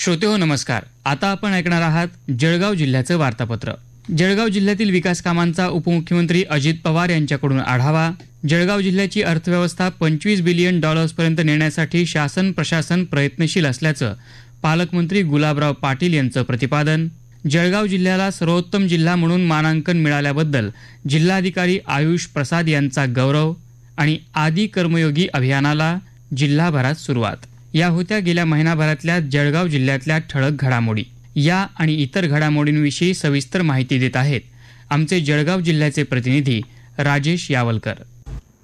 श्रोते हो नमस्कार. आता आपण ऐकणार आहात जळगाव जिल्ह्याचं वार्तापत्र. जळगाव जिल्ह्यातील विकास कामांचा उपमुख्यमंत्री अजित पवार यांच्याकडून आढावा. जळगाव जिल्ह्याची अर्थव्यवस्था पंचवीस बिलियन डॉलर्सपर्यंत नेण्यासाठी शासन प्रशासन प्रयत्नशील असल्याचं पालकमंत्री गुलाबराव पाटील यांचं प्रतिपादन. जळगाव जिल्ह्याला सर्वोत्तम जिल्हा म्हणून मानांकन मिळाल्याबद्दल जिल्हाधिकारी आयुष प्रसाद यांचा गौरव आणि आदी कर्मयोगी अभियानाला जिल्हाभरात सुरुवात. या होत्या गेल्या महिनाभरातल्या जळगाव जिल्ह्यातल्या ठळक घडामोडी. या आणि इतर घडामोडींविषयी सविस्तर माहिती देत आहेत आमचे जळगाव जिल्ह्याचे प्रतिनिधी राजेश यावलकर.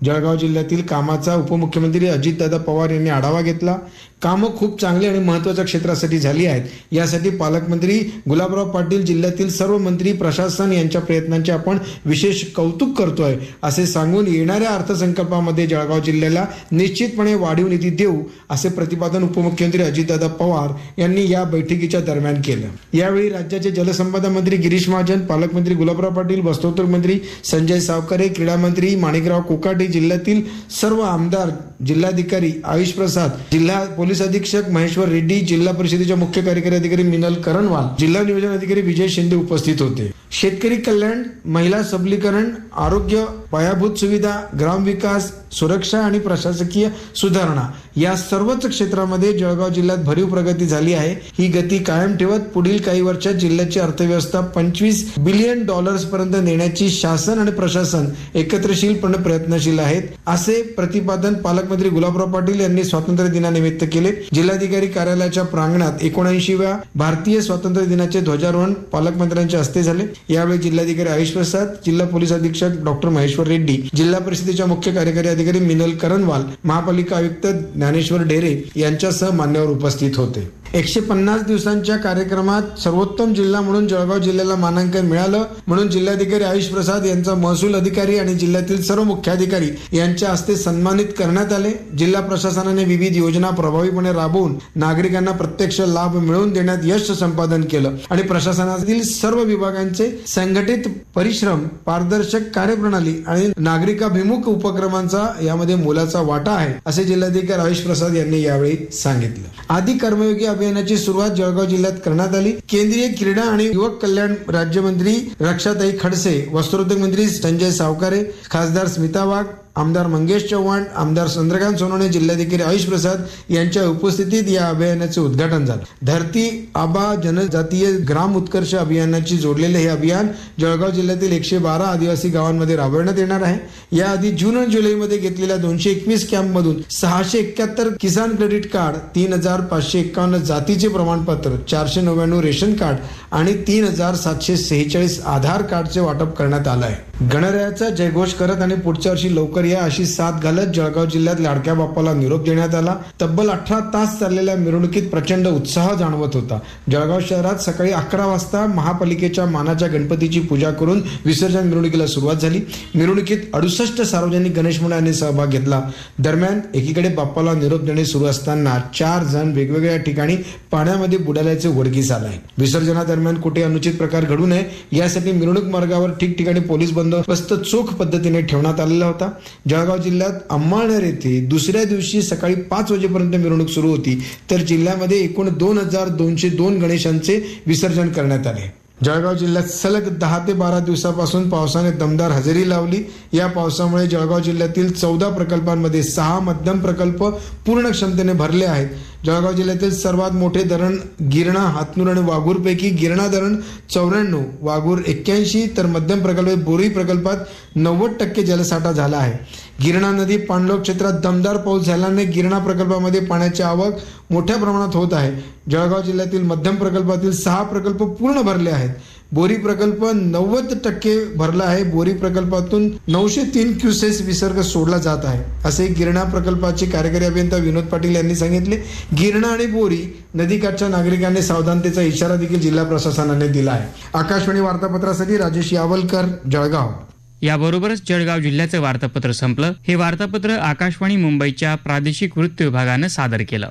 जळगाव जिल्ह्यातील कामाचा उपमुख्यमंत्री अजितदादा पवार यांनी आढावा घेतला. कामं खूप चांगली आणि महत्त्वाच्या क्षेत्रासाठी झाली आहेत. यासाठी पालकमंत्री गुलाबराव पाटील जिल्ह्यातील सर्व मंत्री प्रशासन यांच्या प्रयत्नांचे आपण विशेष कौतुक करतोय असे सांगून येणाऱ्या अर्थसंकल्पामध्ये जळगाव जिल्ह्याला निश्चितपणे वाढीव निधी देऊ असे प्रतिपादन उपमुख्यमंत्री अजितदादा पवार यांनी या बैठकीच्या दरम्यान केलं. यावेळी राज्याचे जलसंपदा मंत्री गिरीश महाजन पालकमंत्री गुलाबराव पाटील वस्त्रोद्योग मंत्री संजय सावकारे क्रीडा मंत्री माणिकराव कोकाटे जिल्ह्यातील सर्व आमदार जिल्हाधिकारी आयुष प्रसाद जिल्हा पोलीस अधीक्षक महेश्वर रेड्डी जिल्हा परिषदेच्या मुख्य कार्यकारी अधिकारी मिनल करणवाल जिल्हा नियोजन अधिकारी विजय शिंदे उपस्थित होते. शेतकरी कल्याण महिला सबलीकरण आरोग्य पायाभूत सुविधा ग्रामविकास सुरक्षा आणि प्रशासकीय सुधारणा या सर्वच क्षेत्रामध्ये जळगाव जिल्ह्यात भरीव प्रगती झाली आहे. ही गती कायम ठेवत पुढील काही वर्षात जिल्ह्याची अर्थव्यवस्था पंचवीस बिलियन डॉलर्स पर्यंत नेण्याची शासन आणि प्रशासन एकत्रशीलपणे प्रयत्नशील आहेत असे प्रतिपादन पालकमंत्री गुलाबराव पाटील यांनी स्वातंत्र्य दिनानिमित्त केले. जिल्हाधिकारी कार्यालयाच्या प्रांगणात एकोणऐंशीव्या भारतीय स्वातंत्र्य दिनाचे ध्वजारोहण पालकमंत्र्यांच्या हस्ते झाले. यावेळी जिल्हाधिकारी आयुष प्रसाद जिल्हा पोलीस अधीक्षक डॉक्टर महेश्वर रेड्डी जिल्हा परिषदेच्या मुख्य कार्यकारी अधिकारी मिनल करणवाल महापालिका आयुक्त ज्ञानेश्वर ढेरे यांच्यासह मान्यवर उपस्थित होते. एकशे पन्नास दिवसांच्या कार्यक्रमात सर्वोत्तम जिल्हा म्हणून जळगाव जिल्ह्याला मानांकन मिळालं. म्हणून जिल्हाधिकारी आयुष प्रसाद यांचा महसूल अधिकारी आणि जिल्ह्यातील सर्व मुख्याधिकारी यांच्या हस्ते सन्मानित करण्यात आले. जिल्हा प्रशासनाने विविध योजना प्रभावीपणे राबवून नागरिकांना प्रत्यक्ष लाभ मिळवून देण्यात यश संपादन केलं आणि प्रशासनातील सर्व विभागांचे संघटित परिश्रम पारदर्शक कार्यप्रणाली आणि नागरिकाभिमुख उपक्रमांचा यामध्ये मोलाचा वाटा आहे असे जिल्हाधिकारी आयुष प्रसाद यांनी यावेळी सांगितलं. आदी कर्मयोगी अभियानाची सुरुवात जळगाव जिल्ह्यात करण्यात आली. केंद्रीय क्रीडा आणि युवक कल्याण राज्यमंत्री रक्षाताई खडसे वस्त्रोद्योग मंत्री संजय सावकारे खासदार स्मिता वाघ आमदार मंगेश चव्हाण आमदार चंद्रकांत सोनवणे जिल्हाधिकारी आयुष प्रसाद यांच्या उपस्थितीत या अभियानाचे उद्घाटन झालं. धरती आबा जनजातीय ग्राम उत्कर्ष अभियानाची जोडलेले हे अभियान जळगाव जिल्ह्यातील एकशे बारा आदिवासी गावांमध्ये राबवण्यात येणार आहे. याआधी जून आणि जुलैमध्ये घेतलेल्या दोनशे एकवीस कॅम्पमधून सहाशे एकाहत्तर किसान क्रेडिट कार्ड तीन हजार पाचशे एकावन्न जातीचे प्रमाणपत्र चारशे नव्याण्णव रेशन कार्ड आणि तीन हजार सातशे सेहेचाळीस आधार कार्डचे वाटप करण्यात आलं आहे. गणरायाचा जयघोष करत आणि पुढच्या वर्षी लवकर या अशी साथ घालत जळगाव जिल्ह्यात लाडक्या बाप्पाला निरोप देण्यात आला. तब्बल अठरा तास चाललेल्या मिरवणुकीत प्रचंड उत्साह जाणवत होता. जळगाव शहरात सकाळी अकरा वाजता महापालिकेच्या मानाच्या गणपतीची पूजा करून विसर्जन मिरवणुकीला सुरुवात झाली. मिरवणुकीत अडुसष्ट सार्वजनिक गणेश मंडळांनी सहभाग घेतला. दरम्यान एकीकडे बाप्पाला निरोप देणे सुरू असताना चार जण वेगवेगळ्या ठिकाणी पाण्यामध्ये बुडाल्याचे उघडकीस आलं आहे विसर्जनादरम्यान कुठे अनुचित प्रकार घडू नये यासाठी मिरवणूक मार्गावर ठिकठिकाणी पोलीस बंदोबस्त चोख पद्धतीने ठेवण्यात आलेला होता. जळगाव जिल्ह्यात अंबाळनेर येथे दुसऱ्या दिवशी सकाळी पाच वाजेपर्यंत मिरवणूक सुरू होती. तर जिल्ह्यामध्ये एकूण दोन हजार दोनशे दोन गणेशांचे विसर्जन करण्यात आले. जळगाव जिल्ह्यात सलग दहा ते बारा दिवसापासून पावसाने दमदार हजेरी लावली. या पावसामुळे जळगाव जिल्ह्यातील चौदा प्रकल्पांमध्ये सहा मध्यम प्रकल्प पूर्ण क्षमतेने भरले आहेत. जळगाव जिल्ह्यातील सर्वात मोठे धरण गिरणा हातनूर आणि वाघूरपैकी गिरणा धरण चौऱ्याण्णव वाघूर एक्क्याऐंशी तर मध्यम प्रकल्प बोरी प्रकल्पात नव्वद टक्के जलसाठा झाला आहे. गिरणा नदी पाणलोट क्षेत्रात दमदार पाऊस झाल्याने गिरणा प्रकल्पामध्ये पाण्याची आवक मोठ्या प्रमाणात होत आहे. जळगाव जिल्ह्यातील मध्यम प्रकल्पातील सहा प्रकल्प पूर्ण भरले आहेत. बोरी प्रकल्प नव्वद टक्के भरला आहे. बोरी प्रकल्पातून नऊशे तीन क्युसेस विसर्ग सोडला जात आहे. असे गिरणा प्रकल्पाचे कार्यकारी अभियंता विनोद पाटील यांनी सांगितले. गिरणा आणि बोरी नदीकाठच्या नागरिकांनी सावधानतेचा इशारा देखील जिल्हा प्रशासनाने दिला आहे. आकाशवाणी वार्तापत्रासाठी राजेश यावलकर जळगाव. याबरोबरच जळगाव जिल्ह्याचं वार्तापत्र संपलं. हे वार्तापत्र आकाशवाणी मुंबईच्या प्रादेशिक वृत्त विभागानं सादर केलं.